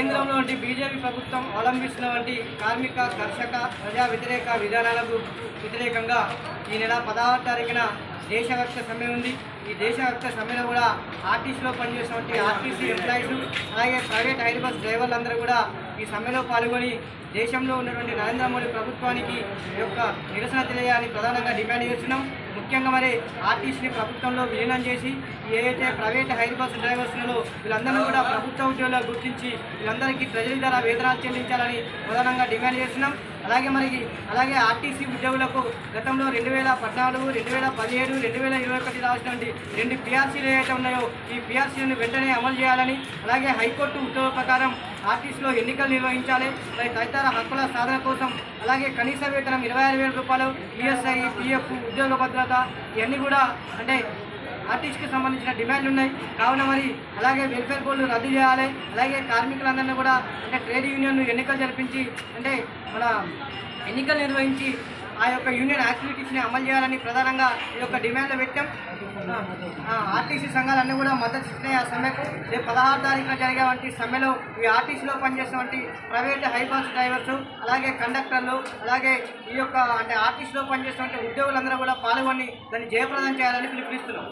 కేంద్రంలో వంటి బీజేపీ ప్రభుత్వం అవలంబిస్తున్న వంటి కార్మిక కర్షక ప్రజా వ్యతిరేక విధానాలకు వ్యతిరేకంగా ఈ నెల పదహారు తారీఖున దేశవ్యాప్త సమ్మె ఉంది. ఈ దేశవ్యాప్త సమ్మెలో కూడా ఆర్టీసీలో పనిచేసినటువంటి ఆర్టీసీ ఎంప్లాయీస్ అలాగే ప్రైవేట్ ఐదు బస్ డ్రైవర్లందరూ కూడా ఈ సమ్మెలో పాల్గొని దేశంలో ఉన్నటువంటి నరేంద్ర మోడీ ప్రభుత్వానికి ఈ యొక్క నిరసన తెలియాలని ప్రధానంగా డిమాండ్ చేస్తున్నాం. ముఖ్యంగా మరి ఆర్టీసీని ప్రభుత్వంలో విలీనం చేసి ఏదైతే ప్రైవేట్ హైర్ బస్ డ్రైవర్స్లలో వీళ్ళందరినీ కూడా ప్రభుత్వ ఉద్యోగులుగా గుర్తించి వీళ్ళందరికీ ట్రెజరీ ద్వారా వేతనాలు చెల్లించాలని ప్రధానంగా డిమాండ్ చేస్తున్నాం. అలాగే మనకి అలాగే ఆర్టీసీ ఉద్యోగులకు గతంలో రెండు వేల పద్నాలుగు రెండు వేల పదిహేడు రెండు వేల ఇరవై ఒకటి రాసినటువంటి రెండు పిఆర్సీలు ఏవైతే ఉన్నాయో ఈ పిఆర్సీలను వెంటనే అమలు చేయాలని అలాగే హైకోర్టు ఉత్తర్వుల ప్రకారం ఆర్టీసీలో ఎన్నికలు నిర్వహించాలి. మరి తదితర హక్కుల సాధన కోసం అలాగే కనీస వేతనం ఇరవై ఆరు వేల రూపాయలు ఈఎస్ఐ పిఎఫ్ ఉద్యోగ భద్రత ఇవన్నీ కూడా అంటే ఆర్టీసీకి సంబంధించిన డిమాండ్లు ఉన్నాయి. కావున మరి అలాగే వెల్ఫేర్ బోర్డు రద్దు చేయాలి. అలాగే కార్మికులందరినీ కూడా అంటే ట్రేడ్ యూనియన్ ఎన్నికలు జరిపించి అంటే మన ఎన్నికలు నిర్వహించి ఆ యొక్క యూనియన్ యాక్టివిటీస్ని అమలు చేయాలని ప్రధానంగా ఈ యొక్క డిమాండ్లు పెట్టాం. ఆర్టీసీ సంఘాలన్నీ కూడా మద్దతు ఇస్తున్నాయి. ఆ సమ్మెకు రేపు పదహారు తారీఖున జరిగే వంటి సమ్మెలో ఈ ఆర్టీసీలో పనిచేసినటువంటి ప్రైవేట్ హై డ్రైవర్స్ అలాగే కండక్టర్లు అలాగే ఈ యొక్క అంటే ఆర్టీసీలో పనిచేసినటువంటి ఉద్యోగులందరూ కూడా పాల్గొని దాన్ని జయప్రదం చేయాలని పిలుపునిస్తున్నాం.